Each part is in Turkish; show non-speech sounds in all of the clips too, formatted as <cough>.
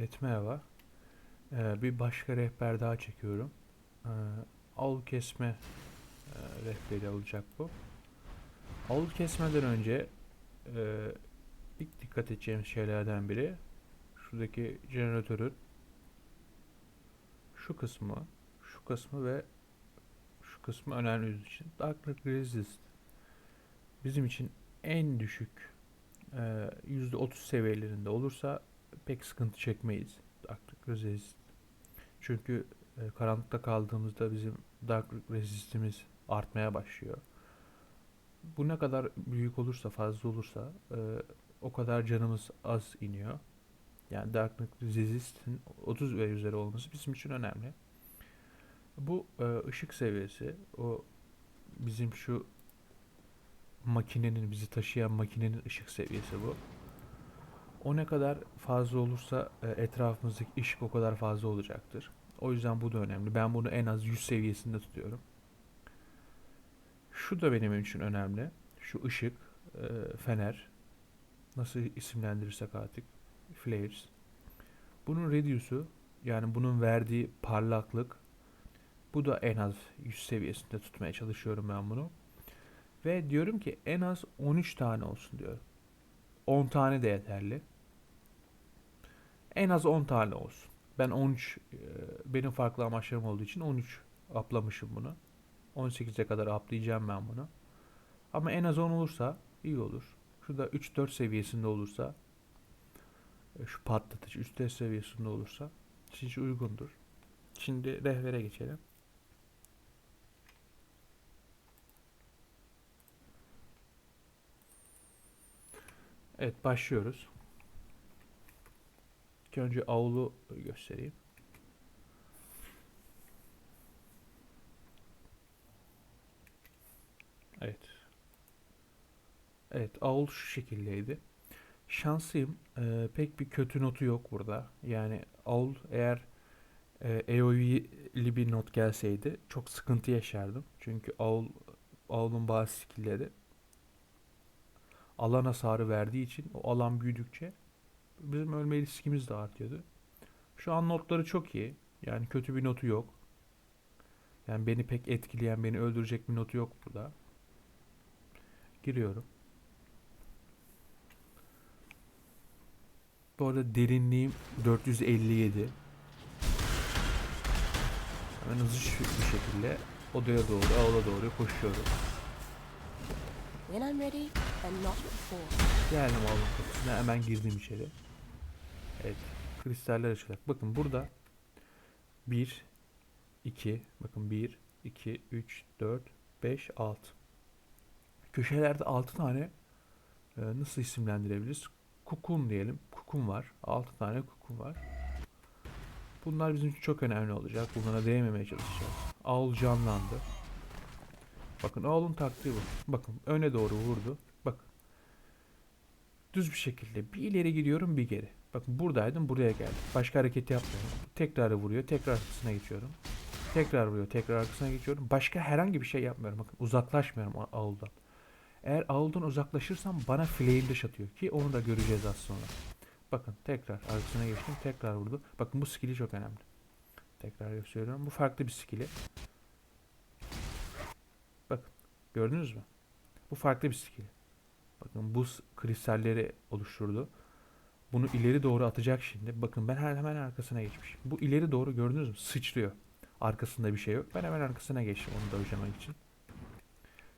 Evet merhaba. Ee, bir başka rehber daha çekiyorum. Ee, avlu kesme e, rehberi olacak bu. Avlu kesmeden önce e, ilk dikkat edeceğimiz şeylerden biri şuradaki jeneratörün şu kısmı, şu kısmı ve şu kısmı önemli bizim için. Darknet Resist bizim için en düşük e, %30 seviyelerinde olursa pek sıkıntı çekmeyiz. Darklık resist. Çünkü e, karanlıkta kaldığımızda bizim darklık resistimiz artmaya başlıyor. Bu ne kadar büyük olursa, fazla olursa e, o kadar canımız az iniyor. Yani darklık resistin 30 ve üzeri olması bizim için önemli. Bu e, ışık seviyesi, o bizim şu makinenin, bizi taşıyan makinenin ışık seviyesi bu. O ne kadar fazla olursa e, etrafımızdaki ışık o kadar fazla olacaktır. O yüzden bu da önemli. Ben bunu en az 100 seviyesinde tutuyorum. Şu da benim için önemli. Şu ışık, e, fener. Nasıl isimlendirirsek artık. Flares. Bunun radius'u yani bunun verdiği parlaklık bu da en az 100 seviyesinde tutmaya çalışıyorum ben bunu. Ve diyorum ki en az 13 tane olsun diyorum. 10 tane de yeterli. En az 10 tane olsun. Ben 13 e, benim farklı amaçlarım olduğu için 13 aplamışım bunu. 18'e kadar aplayacağım ben bunu. Ama en az 10 olursa iyi olur. Şu da 3-4 seviyesinde olursa e, şu patlatıcı 3-4 seviyesinde olursa sizce uygundur. Şimdi rehbere geçelim. Evet başlıyoruz. İlk önce avlu göstereyim. Evet. Evet avul şu şekildeydi. Şanslıyım. Ee, pek bir kötü notu yok burada. Yani avul eğer e, AOE'li bir not gelseydi çok sıkıntı yaşardım. Çünkü avul avulun bazı skill'leri alan hasarı verdiği için o alan büyüdükçe bizim ölme riskimiz de artıyordu. Şu an notları çok iyi. Yani kötü bir notu yok. Yani beni pek etkileyen, beni öldürecek bir notu yok burada. Giriyorum. Bu arada derinliğim 457. Hemen hızlı bir şekilde odaya doğru, avla doğru koşuyorum. When I'm ready and not before. Geldim avlunun kapısına hemen girdim içeri. Evet. Kristaller açılacak. Bakın burada 1 2 bakın 1 2 3 4 5 6 Köşelerde 6 tane e, nasıl isimlendirebiliriz? Kukun diyelim. Kukun var. 6 tane kukun var. Bunlar bizim için çok önemli olacak. Bunlara değmemeye çalışacağız. Aul canlandı. Bakın Aul'un taktiği bu. Bakın öne doğru vurdu. Bakın düz bir şekilde bir ileri gidiyorum bir geri. Bakın buradaydım buraya geldim. Başka hareket yapmıyorum. Tekrar vuruyor tekrar arkasına geçiyorum. Tekrar vuruyor tekrar arkasına geçiyorum. Başka herhangi bir şey yapmıyorum. Bakın uzaklaşmıyorum A- Aul'dan. Eğer Aul'dan uzaklaşırsam bana flail dash atıyor ki onu da göreceğiz az sonra. Bakın tekrar arkasına geçtim tekrar vurdu. Bakın bu skill'i çok önemli. Tekrar gösteriyorum. Bu farklı bir skill'i. Gördünüz mü? Bu farklı bir skill. Bakın buz kristalleri oluşturdu. Bunu ileri doğru atacak şimdi. Bakın ben hemen arkasına geçmişim. Bu ileri doğru gördünüz mü? Sıçrıyor. Arkasında bir şey yok. Ben hemen arkasına geçtim onu da hocamak için.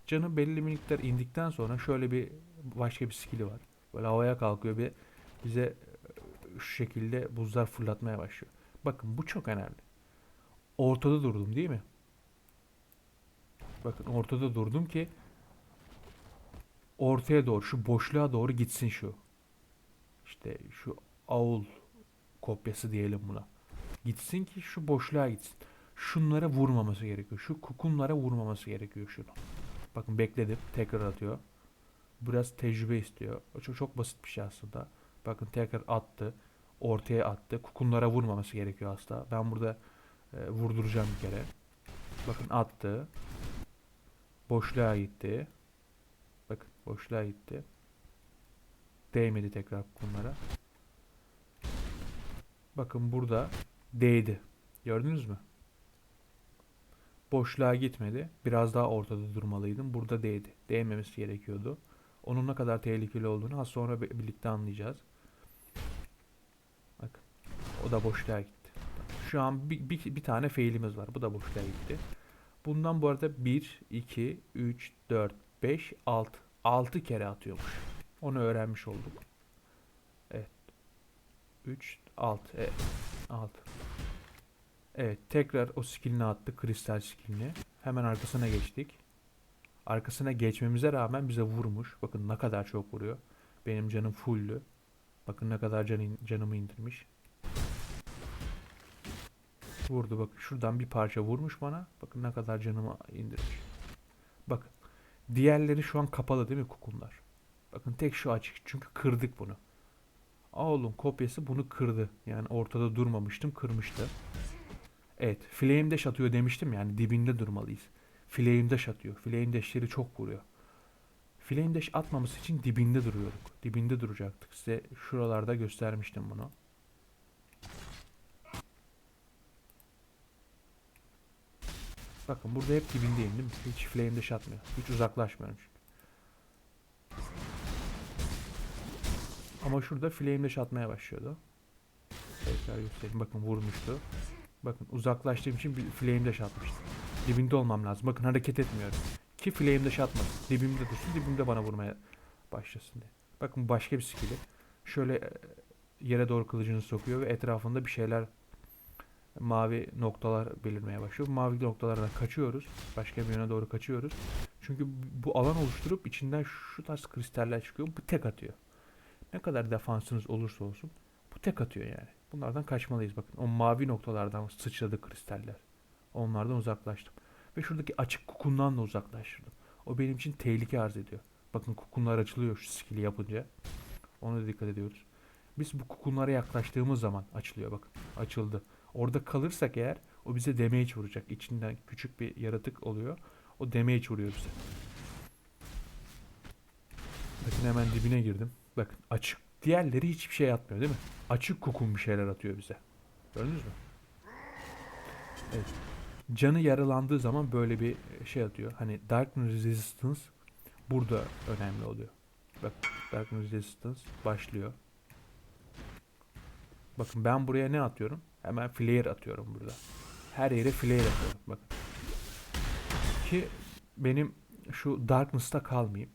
Canı belli bir miktar indikten sonra şöyle bir başka bir skill'i var. Böyle havaya kalkıyor ve bize e, şu şekilde buzlar fırlatmaya başlıyor. Bakın bu çok önemli. Ortada durdum değil mi? Bakın ortada durdum ki ortaya doğru şu boşluğa doğru gitsin şu. İşte şu aul kopyası diyelim buna. Gitsin ki şu boşluğa gitsin. Şunlara vurmaması gerekiyor. Şu kukunlara vurmaması gerekiyor şunu. Bakın bekledim. Tekrar atıyor. Biraz tecrübe istiyor. Çok, çok basit bir şey aslında. Bakın tekrar attı. Ortaya attı. Kukunlara vurmaması gerekiyor aslında. Ben burada e, vurduracağım bir kere. Bakın attı. Boşluğa gitti. Bakın boşluğa gitti. Değmedi tekrar bunlara. Bakın burada değdi. Gördünüz mü? Boşluğa gitmedi. Biraz daha ortada durmalıydım. Burada değdi. Değmemesi gerekiyordu. Onun ne kadar tehlikeli olduğunu az sonra bi- birlikte anlayacağız. Bakın. O da boşluğa gitti. Şu an bir, bir, bir tane failimiz var. Bu da boşluğa gitti. Bundan bu arada 1, 2, 3, 4, 5, 6. 6 kere atıyormuş. Onu öğrenmiş olduk. Evet. 3, 6. Evet. 6. Evet. Tekrar o skillini attı. Kristal skillini. Hemen arkasına geçtik. Arkasına geçmemize rağmen bize vurmuş. Bakın ne kadar çok vuruyor. Benim canım fulldü. Bakın ne kadar can, canımı indirmiş. Vurdu bakın şuradan bir parça vurmuş bana. Bakın ne kadar canımı indirmiş. Bakın. Diğerleri şu an kapalı değil mi kukumlar? Bakın tek şu açık. Çünkü kırdık bunu. Oğlum kopyası bunu kırdı. Yani ortada durmamıştım kırmıştı. Evet. Flame dash atıyor demiştim yani dibinde durmalıyız. Flame dash atıyor. Flame dash'leri çok vuruyor. Flame dash atmaması için dibinde duruyorduk. Dibinde duracaktık. Size şuralarda göstermiştim bunu. Bakın burada hep dibindeyim değil mi? Hiç flame dash atmıyor. Hiç uzaklaşmıyorum çünkü. Ama şurada flame dash atmaya başlıyordu. Tekrar göstereyim. Bakın vurmuştu. Bakın uzaklaştığım için bir flame dash atmıştı. Dibinde olmam lazım. Bakın hareket etmiyorum. Ki flame dash atmasın. Dibimde dursun. Dibimde bana vurmaya başlasın diye. Bakın başka bir skill'i. Şöyle e, yere doğru kılıcını sokuyor ve etrafında bir şeyler mavi noktalar belirmeye başlıyor. Bu mavi noktalardan kaçıyoruz. Başka bir yöne doğru kaçıyoruz. Çünkü bu alan oluşturup içinden şu tarz kristaller çıkıyor. Bu tek atıyor. Ne kadar defansınız olursa olsun bu tek atıyor yani. Bunlardan kaçmalıyız bakın. O mavi noktalardan sıçradı kristaller. Onlardan uzaklaştım. Ve şuradaki açık kukundan da uzaklaştırdım. O benim için tehlike arz ediyor. Bakın kukunlar açılıyor şu skill'i yapınca. Ona da dikkat ediyoruz. Biz bu kukunlara yaklaştığımız zaman açılıyor bakın. Açıldı. Orada kalırsak eğer o bize damage vuracak. İçinden küçük bir yaratık oluyor. O damage vuruyor bize. Bakın hemen dibine girdim. Bakın açık. Diğerleri hiçbir şey atmıyor değil mi? Açık kukun bir şeyler atıyor bize. Gördünüz mü? Evet. Canı yaralandığı zaman böyle bir şey atıyor. Hani Darkness Resistance burada önemli oluyor. Bak Darkness Resistance başlıyor. Bakın ben buraya ne atıyorum? Hemen flare atıyorum burada. Her yere flare atıyorum. Bakın. Ki benim şu Darkness'ta kalmayayım.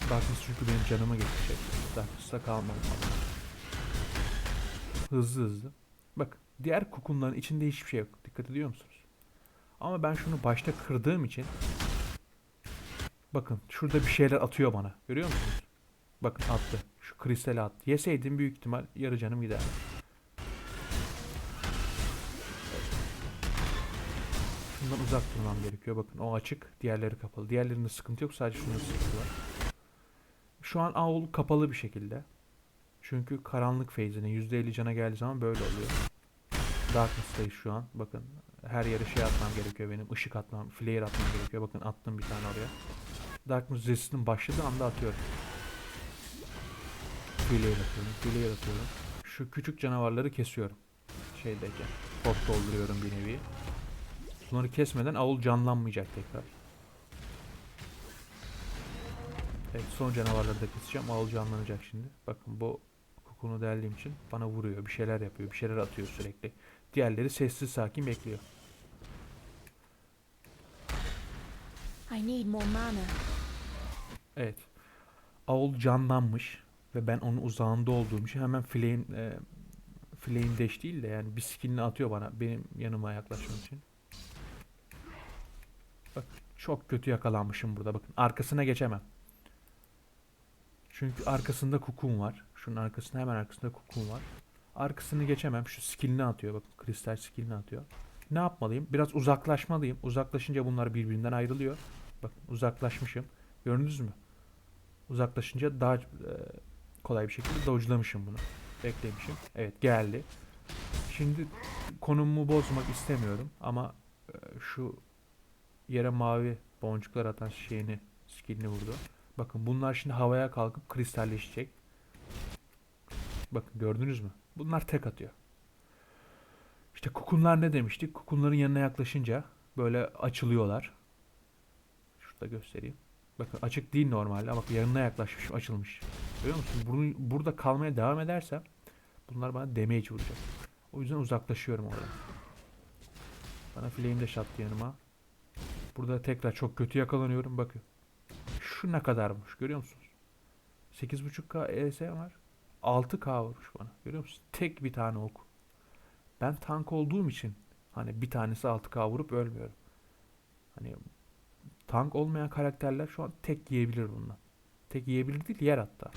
Darkness çünkü benim canıma geçecek. Darkness'ta kalmam. Hızlı hızlı. Bak diğer kukunların içinde hiçbir şey yok. Dikkat ediyor musunuz? Ama ben şunu başta kırdığım için Bakın şurada bir şeyler atıyor bana. Görüyor musunuz? Bakın attı. Şu kristali attı. Yeseydim büyük ihtimal yarı canım giderdi. Şundan uzak durmam gerekiyor. Bakın o açık. Diğerleri kapalı. Diğerlerinde sıkıntı yok. Sadece şunda sıkıntı var. Şu an AOL kapalı bir şekilde. Çünkü karanlık phase'ine %50 cana geldiği zaman böyle oluyor. Darkness'tayız şu an. Bakın her yere şey atmam gerekiyor benim. Işık atmam, flare atmam gerekiyor. Bakın attım bir tane oraya. Darkness Resist'in başladığı anda atıyorum. Flare atıyorum, flare atıyorum. Şu küçük canavarları kesiyorum. Şeydeyken. Pot dolduruyorum bir nevi. Bunları kesmeden avul canlanmayacak tekrar. Evet son canavarları da keseceğim. Avul canlanacak şimdi. Bakın bu kukunu deldiğim için bana vuruyor. Bir şeyler yapıyor. Bir şeyler atıyor sürekli. Diğerleri sessiz sakin bekliyor. I need more mana. Evet. Aul canlanmış ve ben onun uzağında olduğum için hemen flame e, flame dash değil de yani bir skillini atıyor bana benim yanıma yaklaşmak için. Çok kötü yakalanmışım burada bakın arkasına geçemem. Çünkü arkasında kukum var. Şunun arkasında hemen arkasında kukum var. Arkasını geçemem. Şu skillini atıyor. Bakın kristal skillini atıyor. Ne yapmalıyım? Biraz uzaklaşmalıyım. Uzaklaşınca bunlar birbirinden ayrılıyor. Bakın uzaklaşmışım. Gördünüz mü? Uzaklaşınca daha e, kolay bir şekilde dodge'lamışım bunu. Beklemişim. Evet geldi. Şimdi konumumu bozmak istemiyorum ama e, şu yere mavi boncuklar atan şeyini skillini vurdu. Bakın bunlar şimdi havaya kalkıp kristalleşecek. Bakın gördünüz mü? Bunlar tek atıyor. İşte kukunlar ne demiştik? Kukunların yanına yaklaşınca böyle açılıyorlar. Şurada göstereyim. Bakın açık değil normalde ama yanına yaklaşmış açılmış. Görüyor musun? Bunu, burada kalmaya devam edersem bunlar bana damage vuracak. O yüzden uzaklaşıyorum oradan. Bana flame de şattı yanıma. Burada tekrar çok kötü yakalanıyorum. Bakın. Şu ne kadarmış görüyor musunuz? 8.5k ES var. 6k vurmuş bana. Görüyor musun? Tek bir tane ok. Ben tank olduğum için hani bir tanesi 6k vurup ölmüyorum. Hani tank olmayan karakterler şu an tek yiyebilir bundan. Tek yiyebilir değil yer hatta.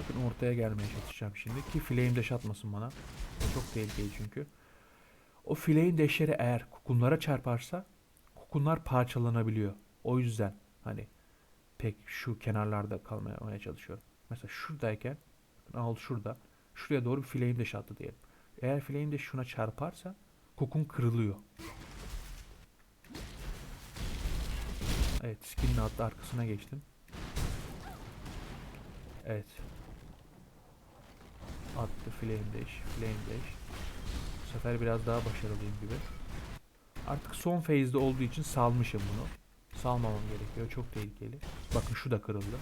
Bakın ortaya gelmeye çalışacağım şimdi ki flame dash atmasın bana. Çok tehlikeli çünkü. O flame dash'leri eğer kukunlara çarparsa kukunlar parçalanabiliyor. O yüzden hani pek şu kenarlarda kalmaya çalışıyorum. Mesela şuradayken al şurada şuraya doğru bir flame dash attı diyelim. Eğer flame dash şuna çarparsa kukun kırılıyor. Evet skill'ini attı arkasına geçtim. Evet. Attı flame dash, flame dash. Sefer biraz daha başarılıyım gibi. Artık son phase'de olduğu için salmışım bunu. Salmamam gerekiyor. Çok tehlikeli. Bakın şu da kırıldı.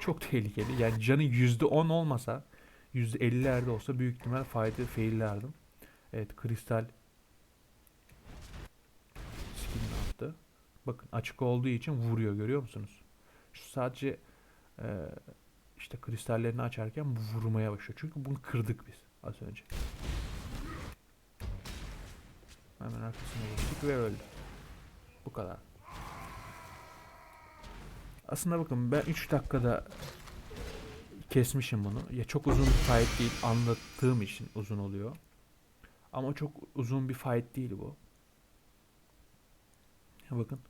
Çok <laughs> tehlikeli. Yani canı %10 olmasa %50'lerde olsa büyük ihtimal fayda faillerdim. Evet kristal skinini attı. Bakın açık olduğu için vuruyor görüyor musunuz? Şu sadece e, işte kristallerini açarken vurmaya başlıyor. Çünkü bunu kırdık biz az önce. Hemen arkasına geçtik ve öldü. Bu kadar. Aslında bakın ben 3 dakikada kesmişim bunu. Ya çok uzun bir fight değil. Anlattığım için uzun oluyor. Ama çok uzun bir fight değil bu. Ya bakın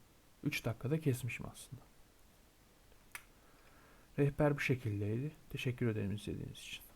3 dakikada kesmişim aslında. Rehber bu şekildeydi. Teşekkür ederim izlediğiniz için.